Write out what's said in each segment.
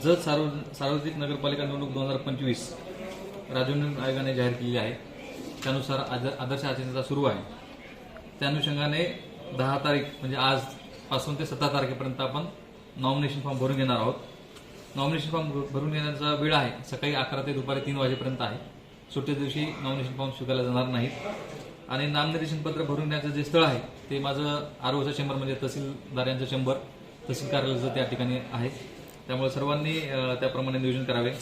सार्व- सार्वत्रिक नगरपालिका निवडणूक दोन हजार पंचवीस राजनिवडणूक आयोगाने जाहीर केली आहे. त्यानुसार आद- आदर्श आचारसंहिता सुरू आहे. त्या अनुषंगाने दहा तारीख म्हणजे आजपासून ते सतरा तारखेपर्यंत आपण नॉमिनेशन फॉर्म भरून घेणार आहोत. नॉमिनेशन फॉर्म भरून घेण्याचा वेळ आहे. सकाळी अकरा ते दुपारी तीन वाजेपर्यंत आहे. सुट्टी दिवशी नॉमिनेशन फॉर्म स्वीकारला जाणार नाहीत. आणि नामनिर्देशन पत्र भरून घेण्याचं जे स्थळ आहे ते माझं आरोचा चेंबर म्हणजे तहसीलदार यांचं चेंबर तहसील कार्यालयाचं त्या ठिकाणी आहे. त्यामुळे सर्वांनी त्याप्रमाणे नियोजन करावे.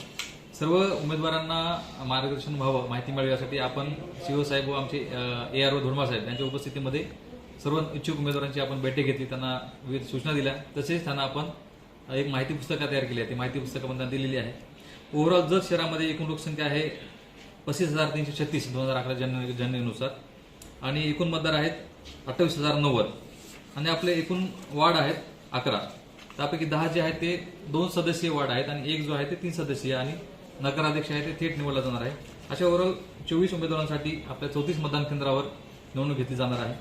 सर्व उमेदवारांना मार्गदर्शन व्हावं माहिती मिळावी यासाठी आपण शिवसाहेब साहेब व आमचे ए आर ओ धुर्मा साहेब यांच्या उपस्थितीमध्ये सर्व इच्छुक उमेदवारांची आपण बैठक घेतली. त्यांना विविध सूचना दिल्या. तसेच त्यांना आपण एक माहिती पुस्तकं तयार केली आहे. ती माहिती पुस्तकामध्ये त्यांना दिलेली आहे. ओव्हरऑल जत शहरामध्ये एकूण लोकसंख्या आहे पस्तीस हजार तीनशे छत्तीस दोन हजार अकरा जन जनगणनेनुसार आणि एकूण मतदार आहेत अठ्ठावीस हजार नव्वद. आणि आपले एकूण वार्ड आहेत अकरा. त्यापैकी दहा जे आहेत ते दोन सदस्यीय वार्ड आहेत आणि एक जो आहे ते तीन सदस्यीय आणि नगराध्यक्ष आहे ते थेट निवडला जाणार आहे. अशा ओव्हरऑल चोवीस उमेदवारांसाठी आपल्या चौतीस मतदान केंद्रावर निवडणूक घेतली जाणार आहे.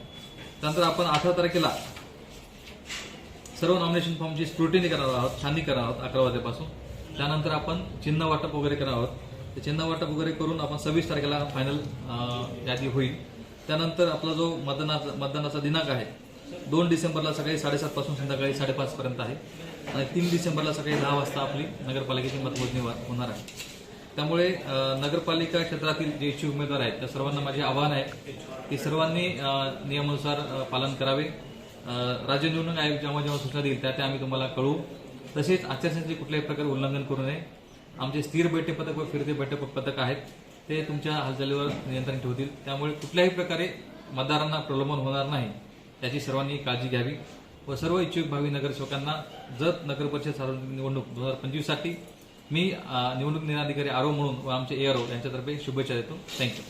त्यानंतर आपण अठरा तारखेला सर्व नॉमिनेशन फॉर्मची स्क्रुटिनी करणार आहोत छाननी करणार आहोत अकरा वाजेपासून. त्यानंतर आपण चिन्ह वाटप वगैरे करणार आहोत. ते चिन्ह वाटप वगैरे करून आपण सव्वीस तारखेला फायनल यादी होईल. त्यानंतर आपला जो मतदानाचा मतदानाचा दिनांक आहे दोन डिसेंबरला सकाळी साडेसात पासून संध्याकाळी साडेपाच पर्यंत आहे. आणि तीन डिसेंबरला सकाळी दहा वाजता आपली नगरपालिकेची मतमोजणी होणार आहे. त्यामुळे नगरपालिका क्षेत्रातील जे इच्छुक उमेदवार आहेत त्या सर्वांना माझे आव्हान आहे की सर्वांनी नियमानुसार पालन करावे. राज्य निवडणूक आयोग जेव्हा जेव्हा सूचना देईल त्या त्या आम्ही तुम्हाला कळवू. तसेच आचारसंहितेचे कुठल्याही प्रकारे उल्लंघन करू नये. आमचे स्थिर बैठक पथक व फिरते बैठक पथक आहेत. ते तुमच्या हालचालीवर नियंत्रण ठेवतील. त्यामुळे कुठल्याही प्रकारे मतदारांना प्रलोभन होणार नाही. याची सर्वांनी काळजी घ्यावी व सर्व इच्छुक भावी नगरसेवकांना जत नगर परिषद सार्वजनिक निवडणूक दोन हजार पंचवीससाठी मी निवडणूक निर्णयाधिकारी आरो म्हणून व आमचे ए आर ओ यांच्यातर्फे शुभेच्छा देतो. थँक्यू